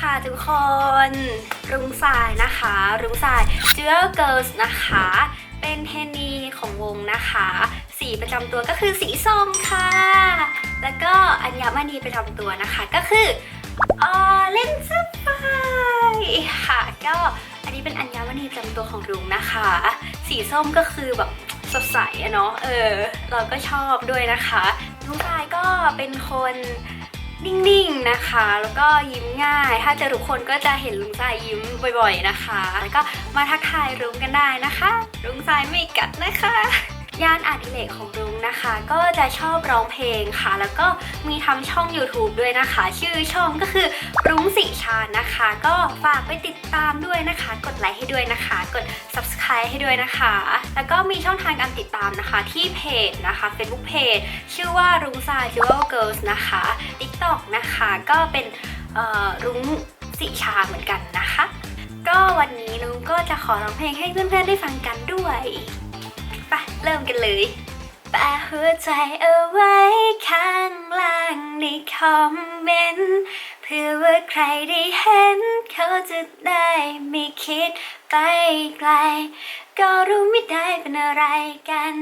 ค่ะทุกคน รุ้งสายนะคะ รุ้งสาย Jewel Girls นะคะ เป็นเทนนีของวงนะคะ สีประจำตัวก็คือสีส้มค่ะ แล้วก็อัญมณีประจำตัวนะคะก็คือออเล่นสไฟค่ะ ก็อันนี้เป็นอัญมณีประจำตัวของรุ้งนะคะ สีส้มก็คือแบบสดใสอะเนาะเออ เราก็ชอบด้วยนะคะรุ้งสายก็เป็นคนนิ่งๆ นะคะ แล้วก็ยิ้มง่าย ถ้าเจอทุกคนก็จะเห็นลุงทรายยิ้มบ่อยๆนะคะ แล้วก็มาทักทายรุ้งกันได้นะคะรุ้งทรายไม่กัดนะคะงานอดิเรกของรุ้งนะคะ ก็จะชอบร้องเพลงค่ะ แล้วก็มีทำช่อง YouTube ด้วยนะคะ ชื่อช่องก็คือรุ้งสีชานะคะ ก็ฝากไปติดตามด้วยนะคะ กดไลค์ให้ด้วยนะคะ กด subscribe ให้ด้วยนะคะ แล้วก็มีช่องทางการติดตามนะคะ ที่เพจนะคะ Facebook Page ชื่อว่ารุ้งทราย Jewel Girls นะคะ TikTok นะคะ ก็เป็นรุ้งสีชาเหมือนกันนะคะ ก็วันนี้นุ้งก็จะขอร้องเพลงให้เพื่อนๆได้ฟังกันด้วยไปเริ่มกันเลยแปะหัวใจเอาไว้ข้างล่างในคอมเมนต์เพื่อว่าใครได้เห็น เขาจะได้ไม่คิดไปไกล ก็รู้ไม่ได้เป็นอะไรกัน